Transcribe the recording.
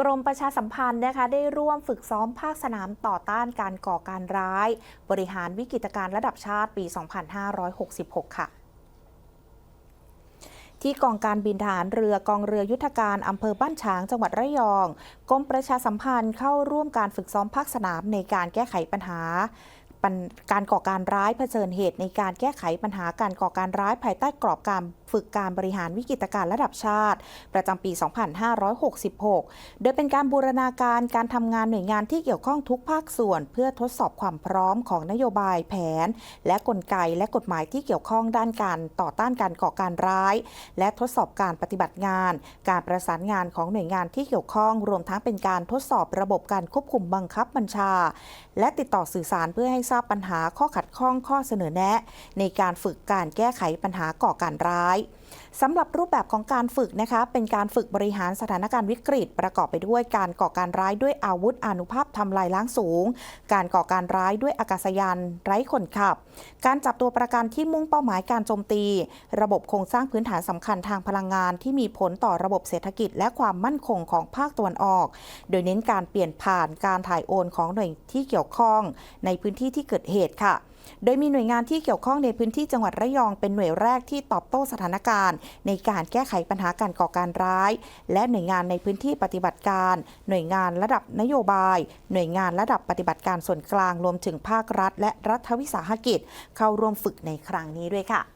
กรมประชาสัมพันธ์นะคะได้ร่วมฝึกซ้อมภาคสนามต่อต้านการก่อการร้าย บริหารวิกฤตการณ์ระดับชาติปี 2566 ค่ะที่กองการบินทหารเรือกองเรือยุทธการอำเภอบ้านฉางจังหวัดระยองกรมประชาสัมพันธ์เข้าร่วมการฝึกซ้อมภาคสนามในการแก้ไขปัญหา การก่อการร้ายเผชิญเหตุในการแก้ไขปัญหาการก่อการร้ายภายใต้กรอบการฝึกการบริหารวิกฤตการณ์ระดับชาติ ประจำปี 2566 โดยเป็นการบูรณาการการทำงานหน่วยงานที่เกี่ยวข้องทุกภาคส่วน เพื่อทดสอบความพร้อมของนโยบายแผน และกลไกและกฎหมายที่เกี่ยวข้องด้านการต่อต้านการก่อการร้าย และทดสอบการปฏิบัติงาน การประสานงานของหน่วยงานที่เกี่ยวข้อง รวมทั้งเป็นการทดสอบระบบการควบคุมบังคับบัญชา และติดต่อสื่อสารเพื่อให้ทราบปัญหาข้อขัดข้องข้อเสนอแนะ ในการฝึกการแก้ไขปัญหาก่อการร้าย สำหรับรูปแบบของการฝึกนะคะเป็นการฝึกบริหารสถานการณ์วิกฤต ประกอบไปด้วยการก่อการร้ายด้วยอาวุธอนุภาพทำลายล้างสูง การก่อการร้ายด้วยอากาศยานไร้คนขับ การจับตัวประกันที่มุ่งเป้าหมายการโจมตี ระบบโครงสร้างพื้นฐานสำคัญทางพลังงานที่มีผลต่อระบบเศรษฐกิจ และความมั่นคงของภาคตะวันออก โดยเน้นการเปลี่ยนผ่านการถ่ายโอนของหน่วยที่เกี่ยวข้อง ในพื้นที่ที่เกิดเหตุค่ะ โดยมีหน่วยงานที่เกี่ยวข้องในพื้นที่จังหวัดระยองเป็นหน่วยแรกที่ตอบโต้สถานการณ์ ในการแก้ไขปัญหาการก่อการร้าย และหน่วยงานในพื้นที่ปฏิบัติการ หน่วยงานระดับนโยบาย หน่วยงานระดับปฏิบัติการส่วนกลางรวมถึงภาครัฐ และรัฐวิสาหกิจ เข้าร่วมฝึกในครั้งนี้ด้วยค่ะ